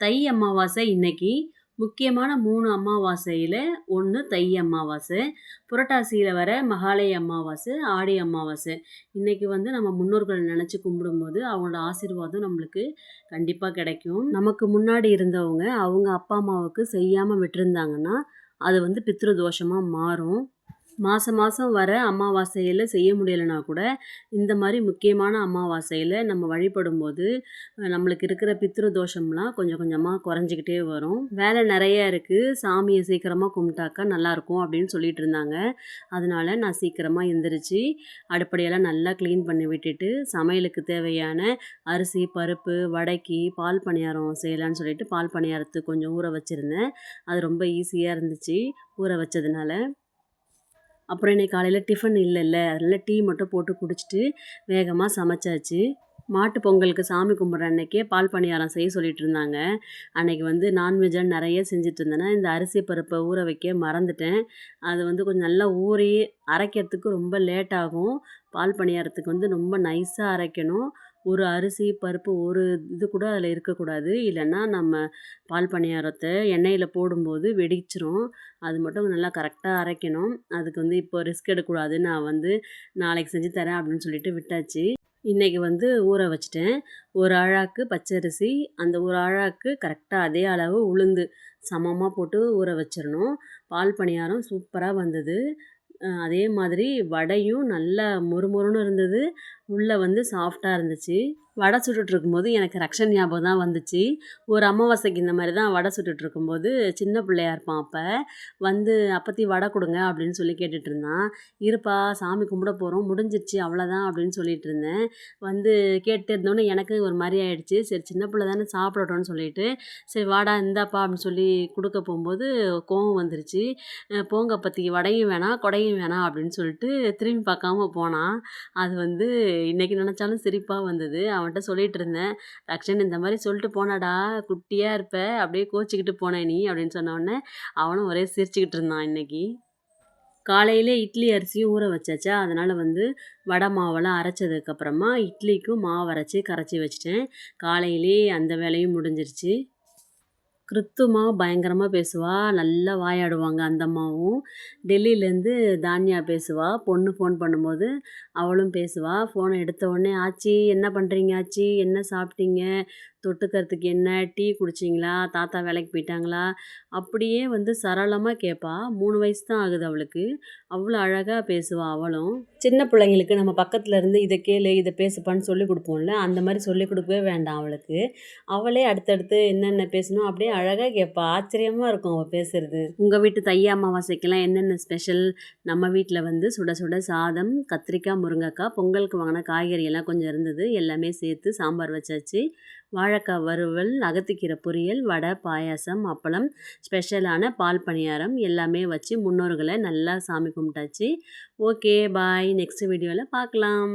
தை அமாவாசை இன்னைக்கு. முக்கியமான மூணு அமாவாசையில் ஒன்று தை அமாவாசை. புரட்டாசியில் வர மகாலய அமாவாசை ஆடி அமாவாசை. இன்றைக்கி வந்து நம்ம முன்னோர்கள் நினச்சி கும்பிடும்போது அவங்களோட ஆசீர்வாதம் நம்மளுக்கு கண்டிப்பாக கிடைக்கும். நமக்கு முன்னாடி இருந்தவங்க அவங்க அப்பா அம்மாவுக்கு செய்யாமல் விட்டுருந்தாங்கன்னா அது வந்து பித்ரு தோஷமாக மாறும். மாதம் மாதம் வர அமாவாசையில் செய்ய முடியலைனா கூட இந்த மாதிரி முக்கியமான அமாவாசையில் நம்ம வழிபடும்போது நம்மளுக்கு இருக்கிற பித்ரு தோஷம்லாம் கொஞ்சம் கொஞ்சமாக குறைஞ்சிக்கிட்டே வரும். வேலை நிறைய இருக்குது சாமியை சீக்கிரமாக கும்பிட்டாக்கா நல்லாயிருக்கும் அப்படின்னு சொல்லிட்டு இருந்தாங்க. அதனால் நான் சீக்கிரமாக எந்திரிச்சு அடுப்படையெல்லாம் நல்லா க்ளீன் பண்ணி விட்டுட்டு சமையலுக்கு தேவையான அரிசி பருப்பு வடைக்கி பால் பணியாரம் செய்யலான்னு சொல்லிட்டு பால் பணியாரத்துக்கு கொஞ்சம் ஊற வச்சுருந்தேன். அது ரொம்ப ஈஸியாக இருந்துச்சு. ஊற வச்சதுனால அப்புறம் இன்றைக்கி காலையில் டிஃபன் இல்லைல்ல. அதனால் டீ மட்டும் போட்டு குடிச்சிட்டு வேகமாக சமைச்சாச்சு. மாட்டு பொங்கலுக்கு சாமி கும்பிட்ற அன்னைக்கே பால் பணியாரம் செய்ய சொல்லிட்டு இருந்தாங்க. அன்னைக்கு வந்து நான்வெஜ்ஜாக நிறைய செஞ்சுட்டு இருந்தேன்னா இந்த அரிசி பருப்பை ஊற வைக்க மறந்துட்டேன். அது வந்து கொஞ்சம் நல்லா ஊறி அரைக்கிறதுக்கு ரொம்ப லேட் ஆகும். பால் பணியாரத்துக்கு வந்து ரொம்ப நைஸாக அரைக்கணும். ஒரு அரிசி பருப்பு ஒரு இது கூட அதில் இருக்கக்கூடாது. இல்லைன்னா நம்ம பால் பணியாரத்தை எண்ணெயில் போடும்போது வெடிச்சிரும். அது மட்டும் நல்லா கரெக்டாக அரைக்கணும். அதுக்கு வந்து இப்போ ரிஸ்க் எடுக்கக்கூடாது. நான் வந்து நாளைக்கு செஞ்சு தரேன் அப்படின்னு சொல்லிட்டு விட்டாச்சு. இன்றைக்கி வந்து ஊற வச்சுட்டேன். ஒரு அழாக்கு பச்சரிசி அந்த ஒரு அழாக்கு கரெக்டாக அதே அளவு உளுந்து சமமாக போட்டு ஊற வச்சிடணும் பால் பணியாரம் சூப்பராக வந்தது. அதே மாதிரி வடையும் நல்லா மொறுமொறுன்னு இருந்தது. உள்ளே வந்து சாஃப்டாக இருந்துச்சு. வடை சுட்டுட்ருக்கும்போது எனக்கு ரக்ஷன் ஞாபகம் தான் வந்துச்சு. ஒரு அமாவாசைக்கு இந்த மாதிரி தான் வடை சுட்டுட்ருக்கும்போது சின்ன பிள்ளையா இருப்பான் அப்போ. வந்து அப்பத்தி வடை கொடுங்க அப்படின்னு சொல்லி கேட்டுட்டு இருந்தான். இருப்பா சாமி கும்பிட போகிறோம் முடிஞ்சிருச்சு அவ்வளோதான் அப்படின்னு சொல்லிட்டு இருந்தேன். வந்து கேட்டு இருந்தோன்னே எனக்கு ஒரு மாதிரி ஆயிடுச்சு. சரி சின்ன பிள்ளை தானே சாப்பிடட்டோன்னு சொல்லிட்டு சரி வாடா இந்தாப்பா அப்படின்னு சொல்லி கொடுக்க போகும்போது கோவம் வந்துருச்சு. போங்க அப்பத்திக்கு வடையும் வேணாம் கொடையும் வேணாம் அப்படின்னு சொல்லிட்டு திரும்பி பார்க்காம போனான். அது வந்து இன்றைக்கி நினச்சாலும் சிரிப்பாக வந்தது. அவன் அவன்கிட்ட சொல்லிகிட்டு இருந்தேன். ரக்ஷன் இந்த மாதிரி சொல்லிட்டு போனாடா குட்டியாக இருப்ப அப்படியே கோச்சிக்கிட்டு போனேன் நீ அப்படின்னு சொன்னோடனே அவனும் ஒரே சிரிச்சுக்கிட்டு இருந்தான் இன்றைக்கி காலையிலே இட்லி அரிசியும் ஊற வச்சாச்சா அதனால் வந்து வடை மாவெல்லாம் அரைச்சதுக்கப்புறமா இட்லிக்கும் மாவு அரைச்சி கரைச்சி வச்சிட்டேன். காலையிலே அந்த வேலையும் முடிஞ்சிருச்சு. கிருத்துமா பயங்கரமாக பேசுவாள் நல்லா வாயாடுவாங்க அந்த அம்மாவும். டெல்லியிலேருந்து தானியா பேசுவாள் பொண்ணு ஃபோன் பண்ணும்போது அவளும் பேசுவாள் ஃபோனை எடுத்த உடனே ஆச்சி என்ன பண்ணுறீங்க ஆச்சி? என்ன சாப்பிட்டீங்க? தொட்டுக்கிறதுக்கு என்ன? டீ குடிச்சிங்களா? தாத்தா வேலைக்கு போயிட்டாங்களா? அப்படியே வந்து சரளமாக கேட்பா மூணு வயசு தான் ஆகுது அவளுக்கு. அவ்வளோ அழகாக பேசுவாள் அவளும். சின்ன பிள்ளைங்களுக்கு நம்ம பக்கத்தில் இருந்து இதை கேளு இதை பேசுப்பான்னு சொல்லி கொடுப்போம்ல அந்த மாதிரி சொல்லி கொடுக்கவே வேண்டாம் அவளுக்கு. அவளே அடுத்தடுத்து என்னென்ன பேசணும் அப்படியே அழகாக கேட்பா ஆச்சரியமாக இருக்கும் அவள் பேசுகிறது உங்கள் வீட்டு தைய அமாவாசைக்கெல்லாம் என்னென்ன ஸ்பெஷல்? நம்ம வீட்டில் வந்து சுட சுட சாதம் கத்திரிக்காய் முருங்கைக்காய் பொங்கலுக்கு வாங்கின காய்கறியெல்லாம் கொஞ்சம் இருந்தது. எல்லாமே சேர்த்து சாம்பார் வச்சாச்சு. வாழைக்காய் வறுவல் அகத்துக்கீரை பொரியல் வடை பாயாசம் அப்பளம் ஸ்பெஷலான பால் பணியாரம் எல்லாமே வச்சு முன்னோர்களை நல்லா சாமி கும்பிட்டாச்சு. ஓகே பாய் நெக்ஸ்ட் வீடியோவில் பார்க்கலாம்.